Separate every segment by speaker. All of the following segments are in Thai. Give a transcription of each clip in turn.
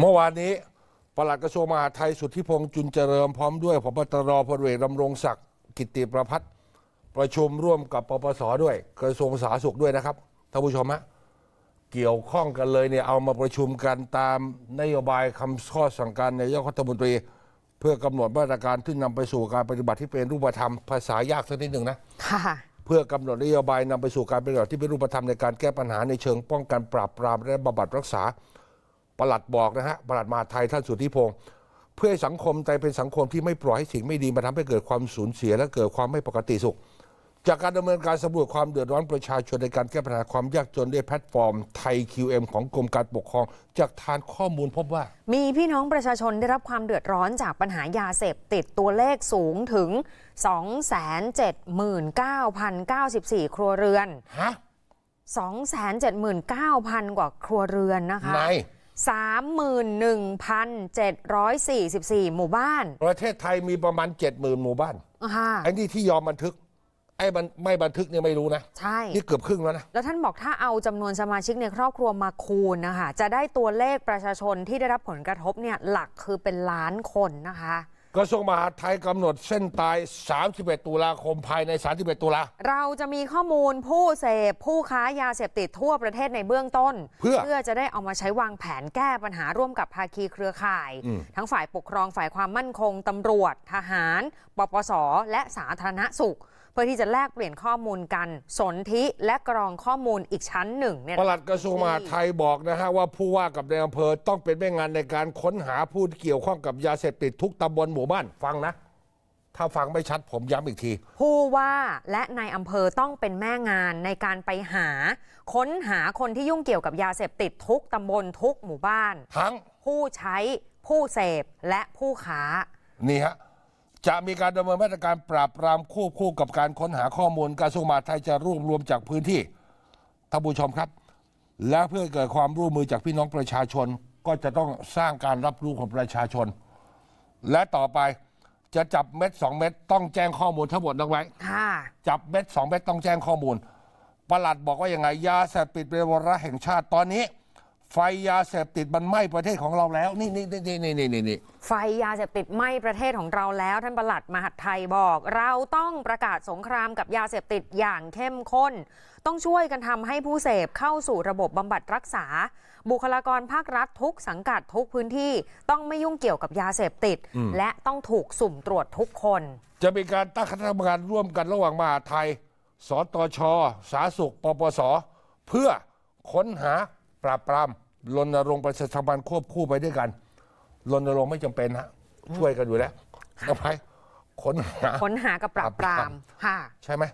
Speaker 1: เมื่อวานนี้ปลัดกระทรวงมหาดไทยสุทธิพงษ์จุนเจริญพร้อมด้วยพบตรพลเอกดำรงศักดิ์กิตติประพัฒน์ประชุมร่วมกับปปสด้วย กระทรวงสาธารณสุขด้วยนะครับท่านผู้ชมฮะเกี่ยวข้องกันเลยเนี่ยเอามาประชุมกันตามนโยบายคำข้อสั่งการนายกรัฐมนตรี เพื่อกำหนดมาตรการที่นำไปสู่การปฏิบัติที่เป็นรูปธรรมภาษายากสักนิดหนึ่งนะ
Speaker 2: ค่ะ
Speaker 1: เพื่อกำหนดนโยบายนำไปสู่การปฏิบัติที่เป็นรูปธรรมในการแก้ปัญหาในเชิงป้องกันปราบปรามและบำบัดรักษา ปลัดบอกนะฮะปลัดมหาดไทยท่านสุทธิพงศ์เพื่อให้สังคมไทยเป็นสังคมที่ไม่ปล่อยให้สิ่งไม่ดีมาทำให้เกิดความสูญเสียและเกิดความไม่ปกติสุข จากการดำเนินการสำรวจความเดือดร้อนประชาชนในการแก้ปัญหาความยากจนด้วยแพลตฟอร์มไทย QM ของกรมการปกครอง จากฐานข้อมูลพบว่า
Speaker 2: มีพี่น้องประชาชนได้รับความเดือดร้อนจากปัญหายาเสพติดตัวเลขสูงถึง 279,094 ครัวเรือน
Speaker 1: ฮะ
Speaker 2: 279,000 กว่าครัวเรือนนะคะ
Speaker 1: ไหน
Speaker 2: 31,744 หมู่บ้าน
Speaker 1: ประเทศไทยมีประมาณ 70,000 หมู่บ้าน
Speaker 2: ค่ะ
Speaker 1: ไอ้นี่ที่ยอมบันทึก ไอ้มันไม่บันทึกเนี่ยไม่รู้นะ
Speaker 2: ใช่
Speaker 1: นี่เกือบครึ่งแล้วนะ
Speaker 2: แล้วท่านบอกถ้าเอาจำนวนสมาชิกในครอบครัวมาคูณนะคะ จะได้ตัวเลขประชาชนที่ได้รับผลกระทบเนี่ยหลักคือเป็นล้านคนนะคะ
Speaker 1: กระทรวงมหาดไทยกำหนดเส้นตาย 31 ตุลาคมภายใน 31 ตุลา
Speaker 2: เราจะมีข้อมูลผู้เสพผู้ค้ายาเสพติดทั่วประเทศในเบื้องต้น
Speaker 1: เพื่อ
Speaker 2: จะได้เอามาใช้วางแผนแก้ปัญหาร่วมกับภาคีเครือข่าย
Speaker 1: อืม
Speaker 2: ทั้งฝ่ายปกครองฝ่ายความมั่นคงตำรวจ ทหาร ปปส และสาธารณสุข เพื่อที่จะแลกเปลี่ยนข้อมูลกันสนธิและกรองข้อมูลอีกชั้นหนึ่งเนี่ย
Speaker 1: ปลัดกระทรวงมหาดไทยบอกนะฮะว่าผู้ว่ากับในายอำเภอต้องเป็นแม่งานในการค้นหาผู้ที่เกี่ยวข้องกับยาเสพติดทุกตำบลหมู่บ้านฟังนะ ถ้าฟังไม่ชัดผมย้ำอีกที
Speaker 2: ผู้ว่าและนายอำเภอต้องเป็นแม่งานในการไปหา ค้นหาคนที่ยุ่งเกี่ยวกับยาเสพติดทุกตำบลทุกหมู่บ้าน
Speaker 1: ทั้ง
Speaker 2: ผู้ใช้ผู้เสพและผู้ค้า
Speaker 1: นี่ฮะ จะมีการดำเนินมาตรการปราบปรามควบคู่กับการค้นหาข้อมูลกระทรวงมหาดไทยจะรวบรวมจากพื้นที่ท่านผู้ชมครับ และเพื่อให้เกิดความร่วมมือจากพี่น้องประชาชนก็จะต้องสร้างการรับรู้ของประชาชน และต่อไปจะจับเม็ดสองเม็ดต้องแจ้งข้อมูลทั้งหมดนักไว้
Speaker 2: ค่ะ
Speaker 1: จับเม็ดสองเม็ดต้องแจ้งข้อมูลปลัดบอกว่าอย่างไงยาเสพติดเป็นวาระแห่งชาติตอนนี้ ไฟยาเสพติดมันไหม้ประเทศของเราแล้ว นี่นี่นี่นี่นี่นี่นี่
Speaker 2: ไฟยาเสพติดไหม้ประเทศของเราแล้ว ท่านประหลัดมหาดไทยบอก เราต้องประกาศสงครามกับยาเสพติดอย่างเข้มข้น ต้องช่วยกันทำให้ผู้เสพเข้าสู่ระบบบำบัดรักษา บุคลากรภาครัฐทุกสังกัดทุกพื้นที่ ต้องไม่ยุ่งเกี่ยวกับยาเสพติด และต้องถูกสุ่มตรวจทุกคน
Speaker 1: จะมีการตั้งคณะกรรมการร่วมกันระหว่างมหาดไทย สตช สาธารณสุขปปส เพื่อค้นหาปราบปราม รณรงค์ประชาสัมพันธ์ควบคู่ไปด้วยกันรณรงค์ไม่จำเป็นฮะช่วยกันอยู่แล้วนะไปค้นหา
Speaker 2: ค้นหากับปราบปรามค่ะ
Speaker 1: ใช่ไหม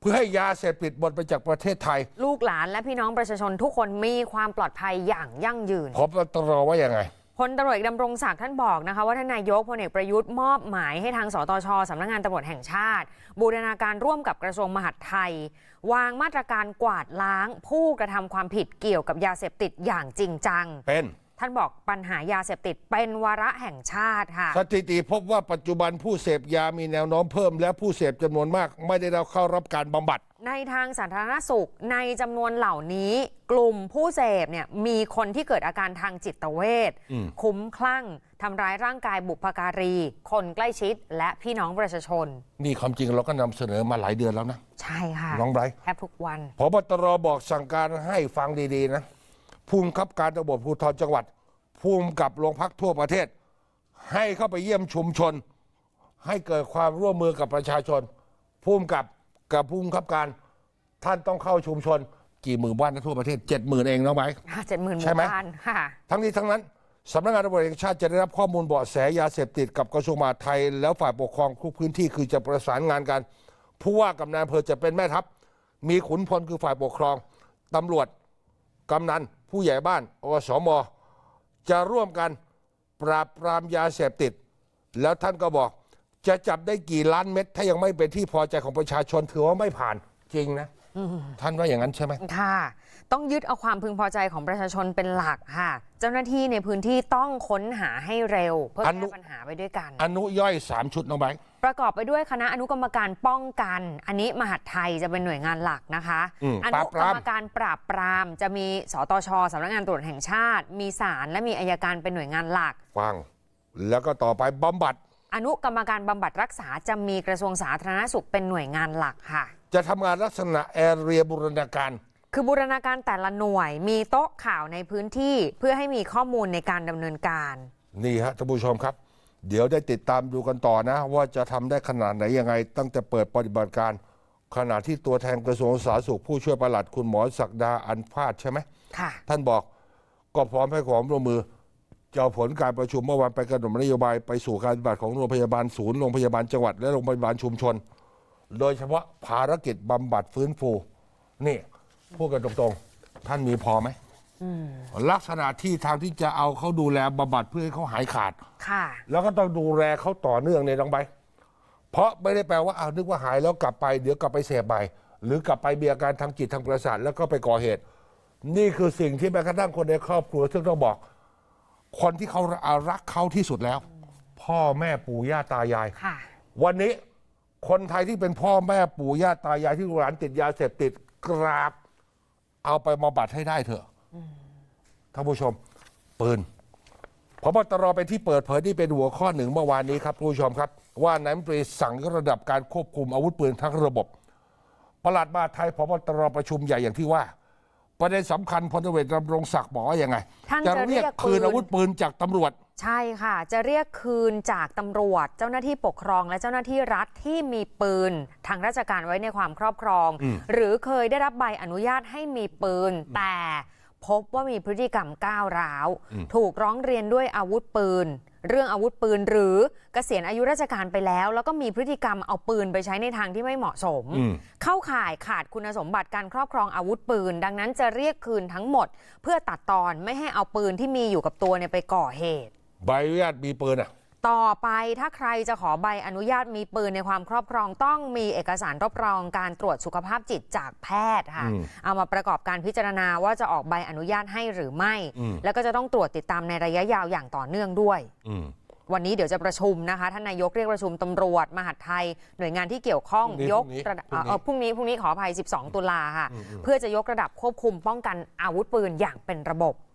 Speaker 1: เพื่อให้ยาเสพติดหมดไปจากประเทศไทย
Speaker 2: ลูกหลานและพี่น้องประชาชนทุกคนมีความปลอดภัยอย่างยั่งยืน
Speaker 1: พบตรว่ายังไง
Speaker 2: พลตำรวจดำรงศักดิ์ท่านบอกนะคะว่าท่านนายกพลเอกประยุทธ์มอบหมายให้ทางสตชสำนักงานตำรวจแห่งชาติ บูรณาการร่วมกับกระทรวงมหาดไทย วางมาตรการกวาดล้างผู้กระทำความผิดเกี่ยวกับยาเสพติดอย่างจริงจัง
Speaker 1: เป็น
Speaker 2: ท่านบอกปัญหายาเสพติดเป็นวาระแห่งชาติค่ะ
Speaker 1: สถิติพบว่าปัจจุบันผู้เสพยามีแนวโน้มเพิ่ม และผู้เสพจำนวนมาก ไม่ได้รับเข้ารับการบำบัด
Speaker 2: ในทางสาธารณสุขในจำนวนเหล่านี้ กลุ่มผู้เสพเนี่ยมีคนที่เกิดอาการทางจิตเวชคุ้มคลั่งทำร้ายร่างกายบุพการี คนใกล้ชิดและพี่น้องประชาชน
Speaker 1: นี่ความจริงเราก็นำเสนอมาหลายเดือนแล้วนะ
Speaker 2: ใช่ค่ะ
Speaker 1: น้องไบรท์
Speaker 2: แทบทุกวัน
Speaker 1: พบตรบอกสั่งการให้ฟังดี ๆ นะ ภูมิครับการตำรวจภูธรจังหวัด ภูมิกับโรงพักทั่วประเทศ ให้เข้าไปเยี่ยมชุมชน ให้เกิดความร่วมมือกับประชาชน ภูมิกับกับภูมิครับการท่านต้องเข้าชุมชน กี่หมื่นบ้านนะทั่วประเทศเจ็ดหมื่นเองน้องไบร์ท
Speaker 2: เจ็ดหมื่นห
Speaker 1: ใช่
Speaker 2: มู่
Speaker 1: ไหม
Speaker 2: บ้านค่ะ
Speaker 1: ทั้งนี้ทั้งนั้นสำนักงานตำรวจแห่งชาติจะได้รับข้อมูลเบาะแสยาเสพติดกับกระทรวงมหาดไทย แล้วฝ่ายปกครองทุกพื้นที่คือจะประสานงานกัน ผู้ว่ากับนายอำเภอจะเป็นแม่ทัพ มีขุนพลคือฝ่ายปกครองตำรวจ กำนันผู้ใหญ่บ้านอสม จะร่วมกันปราบปรามยาเสพติด แล้วท่านก็บอก จะจับได้กี่ล้านเม็ด ถ้ายังไม่เป็นที่พอใจของประชาชนถือว่าไม่ผ่านจริงนะท่านว่าอย่างนั้นใช่ไหม
Speaker 2: ค่ะ ต้องยึดเอาความพึงพอใจของประชาชนเป็นหลักค่ะ เจ้าหน้าที่ในพื้นที่ต้องค้นหาให้เร็ว เพื่อ
Speaker 1: อนุ
Speaker 2: แก้ปัญหาไปด้วยกัน
Speaker 1: อนุย่อยสามชุดน้องไบร์ท
Speaker 2: ประกอบไปด้วยคณะอนุกรรมการป้องกัน อันนี้มหาดไทยจะเป็นหน่วยงานหลักนะคะ
Speaker 1: อืม
Speaker 2: อ
Speaker 1: ปรา
Speaker 2: นุ
Speaker 1: บป
Speaker 2: กร
Speaker 1: ราม
Speaker 2: รมการปราบปราม จะมีสตชสำนักงานตรวจแห่งชาติ มีศาลและมีอายการเป็นหน่วยงานหลัก
Speaker 1: ฟังแล้วก็ต่อไปบำบัด
Speaker 2: อนุกรรมการบำบัดรักษาจะมีกระทรวงสาธารณสุขเป็นหน่วยงานหลักค่ะ
Speaker 1: จะทำงานลักษณะแอเรียบูรณาการ
Speaker 2: คือบูรณาการแต่ละหน่วยมีโต๊ะข่าวในพื้นที่เพื่อให้มีข้อมูลในการดำเนินการ
Speaker 1: นี่ฮะท่านผู้ชมครับ เดี๋ยวได้ติดตามดูกันต่อนะ ว่าจะทำได้ขนาดไหนยังไง ตั้งแต่เปิดปฏิบัติการ ขณะที่ตัวแทนกระทรวงสาธารณสุขผู้ช่วยปลัดคุณหมอศักดาอันพาดใช่ไหม
Speaker 2: ค่ะ
Speaker 1: ท่านบอกก็พร้อมให้ความร่วมมือจะเอาผลการประชุมเมื่อวานไปกำหนดนโยบายไปสู่การปฏิบัติของโรงพยาบาลศูนย์โรงพยาบาลจังหวัดและโรงพยาบาลชุมชน โดยเฉพาะภารกิจบำบัดฟื้นฟู นี่พูดกันตรงๆ ท่านมีพอไหม ลักษณะที่ทางที่จะเอาเขาดูแลบำบัดเพื่อให้เขาหายขาด
Speaker 2: ค่ะ
Speaker 1: แล้วก็ต้องดูแลเขาต่อเนื่องในยน้องใบเพราะไม่ได้แปลว่าอ้าวนึกว่าหายแล้วกลับไปเดี๋ยวกลับไปเสพใหม่ หรือกลับไปมีอาการทางจิตทางประสาทแล้วก็ไปก่อเหตุ นี่คือสิ่งที่แม้กระทั่งคนในครอบครัว ซึ่งต้องบอก คนที่เขารักเขาที่สุดแล้ว พ่อแม่ปู่ย่าตายาย
Speaker 2: ค่ะ
Speaker 1: วันนี้คนไทยที่เป็นพ่อแม่ปู่ย่าตายายที่ลูกหลานติดยาเสพติดกราบ เอาไปบำบัดให้ได้เถอะ ท่านผู้ชม ปืนพบตรเป็นที่เปิดเผยที่เป็นหัวข้อหนึ่งเมื่อวานนี้ครับท่านผู้ชมครับ ว่านายมนตรีสั่งยกระดับการควบคุมอาวุธปืนทั้งระบบประหลัดมหาดไทยพบตรประชุมใหญ่อย่างที่ว่า ประเด็นสำคัญพลตำรวจดำรงศักดิ์บอกว่ายังไง
Speaker 2: ท่าน
Speaker 1: จะ
Speaker 2: จะเรี
Speaker 1: เรี
Speaker 2: ย
Speaker 1: ย
Speaker 2: ก
Speaker 1: กคืน
Speaker 2: ปืน
Speaker 1: อาวุธปืนจากตำรวจ
Speaker 2: ใช่ค่ะ จะเรียกคืนจากตำรวจ เจ้าหน้าที่ปกครอง และเจ้าหน้าที่รัฐที่มีปืน ทางราชการไว้ในความครอบครอง หรือเคยได้รับใบอนุญาตให้มีปืน แต่ พบว่ามีพฤติกรรมก้าวร้าว ถูกร้องเรียนด้วยอาวุธปืน เรื่องอาวุธปืนหรือเกษียณอายุราชการไปแล้ว แล้วก็มีพฤติกรรมเอาปืนไปใช้ในทางที่ไม่เหมาะสม
Speaker 1: อืม
Speaker 2: เข้าข่ายขาดคุณสมบัติการครอบครองอาวุธปืน ดังนั้นจะเรียกคืนทั้งหมด เพื่อตัดตอนไม่ให้เอาปืนที่มีอยู่กับตัวเนี่ยไปก่อเหตุ
Speaker 1: ใบอนุญาตมีปืนอะ
Speaker 2: ต่อไปถ้าใครจะขอใบอนุญาตมีปืนในความครอบครองต้องมีเอกสารรับรองการตรวจสุขภาพจิตจากแพทย์ค่ะ
Speaker 1: อืม
Speaker 2: เอามาประกอบการพิจารณาว่าจะออกใบอนุญาตให้หรือไม่
Speaker 1: อืม
Speaker 2: แล้วก็จะต้องตรวจติดตามในระยะยาวอย่างต่อเนื่องด้วย
Speaker 1: อืม
Speaker 2: วันนี้เดี๋ยวจะประชุมนะคะท่านนายกเรียกประชุมตำรวจ มหาดไทย หน่วยงานที่เกี่ยวข้อง
Speaker 1: พรุ่งนี้
Speaker 2: ยก
Speaker 1: พรุ่งนี้
Speaker 2: ระดับ
Speaker 1: พรุ่งนี้
Speaker 2: เอ่อพรุ่งนี้พรุ่งนี้ขออภัย 12 ตุลาค่ะ เพื่อจะยกระดับควบคุมป้องกันอาวุธปืนอย่างเป็นระบบ